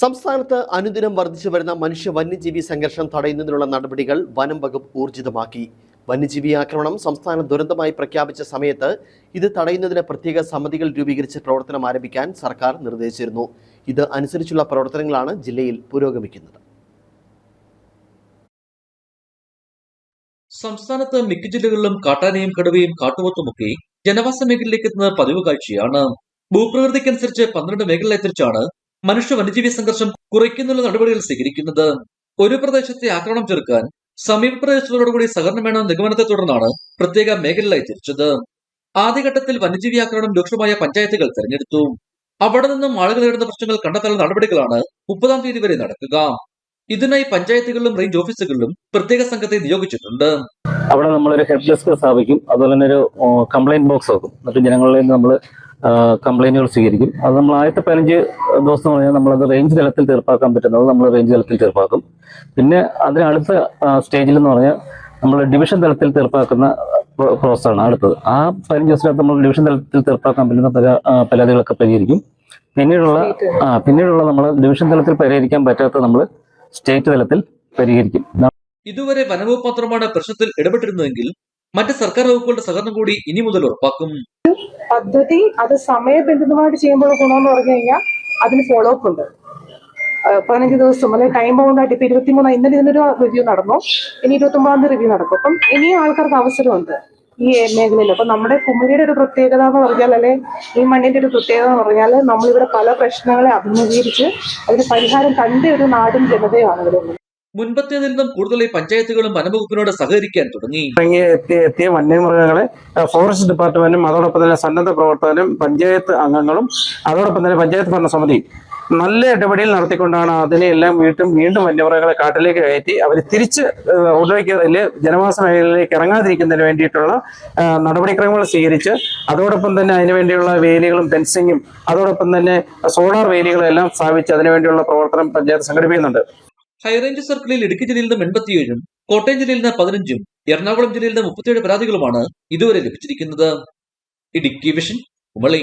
സംസ്ഥാനത്ത് അനുദിനം വർദ്ധിച്ചു വരുന്ന മനുഷ്യ വന്യജീവി സംഘർഷം തടയുന്നതിനുള്ള നടപടികൾ വനം വകുപ്പ് ഊർജിതമാക്കി. വന്യജീവി ആക്രമണം സംസ്ഥാന ദുരന്തമായി പ്രഖ്യാപിച്ച സമയത്ത് ഇത് തടയുന്നതിന് പ്രത്യേക സമിതികൾ രൂപീകരിച്ച് പ്രവർത്തനം ആരംഭിക്കാൻ സർക്കാർ നിർദ്ദേശിച്ചിരുന്നു. ഇത് അനുസരിച്ചുള്ള പ്രവർത്തനങ്ങളാണ് ജില്ലയിൽ പുരോഗമിക്കുന്നത്. സംസ്ഥാനത്ത് മിക്ക ജില്ലകളിലും കാട്ടാനയും കടുവയും കാട്ടുപോത്തുമൊക്കെ ജനവാസ മേഖലയിലേക്ക് എത്തുന്നത് പതിവ് കാഴ്ചയാണ്. ഭൂപ്രകൃതിക്കനുസരിച്ച് പന്ത്രണ്ട് മേഖലയെ തിരിച്ചാണ് മനുഷ്യ വന്യജീവി സംഘർഷം കുറയ്ക്കുന്നുള്ള നടപടികൾ സ്വീകരിക്കുന്നത് ഒരു പ്രദേശത്തെ ആക്രമണം ചെറുക്കാൻ സമീപ പ്രദേശങ്ങളോടുകൂടി സഹകരണം വേണമെന്ന നിഗമനത്തെ തുടർന്നാണ് പ്രത്യേക മേഖലയിലായി തിരിച്ചത്. ആദ്യഘട്ടത്തിൽ വന്യജീവി ആക്രമണം രൂക്ഷമായ പഞ്ചായത്തുകൾ തെരഞ്ഞെടുത്തു. അവിടെ നിന്നും ആളുകൾ നേരിടുന്ന പ്രശ്നങ്ങൾ കണ്ടെത്താനുള്ള നടപടികളാണ് മുപ്പതാം തീയതി വരെ നടക്കുക. ഇതിനായി പഞ്ചായത്തുകളിലും റേഞ്ച് ഓഫീസുകളിലും പ്രത്യേക സംഘത്തെ നിയോഗിച്ചിട്ടുണ്ട്. അവിടെ നമ്മളൊരു ഹെൽപ്പ് ഡെസ്ക് സ്ഥാപിക്കും. അതുപോലെ തന്നെ ഒരു കംപ്ലൈന്റ് ബോക്സ് വെക്കും. എന്നിട്ട് ജനങ്ങളിൽ നിന്ന് നമ്മൾ കംപ്ലൈന്റുകൾ സ്വീകരിക്കും. അത് നമ്മൾ ആദ്യത്തെ പതിനഞ്ച് ദിവസം എന്ന് പറഞ്ഞാൽ നമ്മളത് റേഞ്ച് തലത്തിൽ തീർപ്പാക്കാൻ പറ്റുന്നത് നമ്മൾ റേഞ്ച് തലത്തിൽ തീർപ്പാക്കും. പിന്നെ അതിനടുത്ത സ്റ്റേജിൽ എന്ന് പറഞ്ഞാൽ നമ്മൾ ഡിവിഷൻ തലത്തിൽ തീർപ്പാക്കുന്ന പ്രോസസ്സാണ് അടുത്തത്. ആ പതിനഞ്ച് ദിവസത്തിനകത്ത് നമ്മൾ ഡിവിഷൻ തലത്തിൽ തീർപ്പാക്കാൻ പറ്റുന്ന പല പരാതികളൊക്കെ പരിഹരിക്കും. പിന്നീടുള്ള ആ പിന്നീടുള്ള നമ്മൾ ഡിവിഷൻ തലത്തിൽ പരിഹരിക്കാൻ പറ്റാത്ത നമ്മൾ സ്റ്റേറ്റ് തലത്തിൽ പരിഹരിക്കും. ഇതുവരെ വനവകുപ്പ് മാത്രമാണ് പ്രശ്നത്തിൽ ഇടപെട്ടിരുന്നതെങ്കിൽ മറ്റ് സർക്കാർ വകുപ്പുകളുടെ സഹകരണം കൂടി ഇനി മുതൽ ഉറപ്പാക്കും. പദ്ധതി അത് സമയബന്ധിതമായിട്ട് ചെയ്യുമ്പോൾ ഗുണമെന്ന് പറഞ്ഞു കഴിഞ്ഞാൽ അതിന് ഫോളോ അപ്പ് ഉണ്ട് പതിനഞ്ച് ദിവസം അല്ലെങ്കിൽ ടൈം ബൗണ്ട് ആയിട്ട് ഇപ്പൊ ഇരുപത്തിമൂന്ന് ഇന്നലെ ഇതിനൊരു റിവ്യൂ നടന്നു. ഇനി ഇരുപത്തി ഒമ്പതാം തീയതി റിവ്യൂ നടക്കും. അപ്പം ഇനിയും ആൾക്കാർക്ക് അവസരമുണ്ട് ഈ മേഖലയിൽ. അപ്പൊ നമ്മുടെ കുമരിയുടെ ഒരു പ്രത്യേകത എന്ന് പറഞ്ഞാൽ അല്ലെ ഈ മണ്ണിന്റെ ഒരു പ്രത്യേകത എന്ന് പറഞ്ഞാൽ നമ്മളിവിടെ പല പ്രശ്നങ്ങളെ അഭിമുഖീകരിച്ച് അതിന് പരിഹാരം കണ്ട ഒരു നാടും ജനതയാണ് ഇവിടെ മുൻപത്തേതിൽ നിന്നും കൂടുതലായി പഞ്ചായത്തുകളും വനവകുപ്പിനോട് സഹകരിക്കാൻ തുടങ്ങി. എത്തിയ വന്യമൃഗങ്ങളെ ഫോറസ്റ്റ് ഡിപ്പാർട്ട്മെന്റും അതോടൊപ്പം തന്നെ സന്നദ്ധ പ്രവർത്തകരും പഞ്ചായത്ത് അംഗങ്ങളും അതോടൊപ്പം തന്നെ പഞ്ചായത്ത് ഭരണ സമിതി നല്ല ഇടപെടൽ നടത്തിക്കൊണ്ടാണ് അതിനെയെല്ലാം വീട്ടും വീണ്ടും വന്യമൃഗങ്ങളെ കാട്ടിലേക്ക് കയറ്റി അവർ തിരിച്ച് റോഡിലേക്ക് അല്ലെ ജനവാസ മേഖലയിലേക്ക് ഇറങ്ങാതിരിക്കുന്നതിന് വേണ്ടിയിട്ടുള്ള നടപടിക്രമങ്ങൾ സ്വീകരിച്ച് അതോടൊപ്പം തന്നെ അതിനുവേണ്ടിയുള്ള വേലികളും ഫെൻസിങ്ങും അതോടൊപ്പം തന്നെ സോളാർ വേലികളെല്ലാം സ്ഥാപിച്ച് അതിനുവേണ്ടിയുള്ള പ്രവർത്തനം പഞ്ചായത്ത് സംഘടിപ്പിക്കുന്നുണ്ട്. ഹൈറേഞ്ച് സർക്കിളിൽ ഇടുക്കി ജില്ലയിൽ നിന്ന് എൺപത്തിയേഴും കോട്ടയം ജില്ലയിൽ നിന്ന് പതിനഞ്ചും എറണാകുളം ജില്ലയിൽ നിന്ന് മുപ്പത്തിയേഴ് പരാതികളുമാണ് ഇതുവരെ ലഭിച്ചിരിക്കുന്നത്. ഇടുക്കി വിഷൻ കുമളി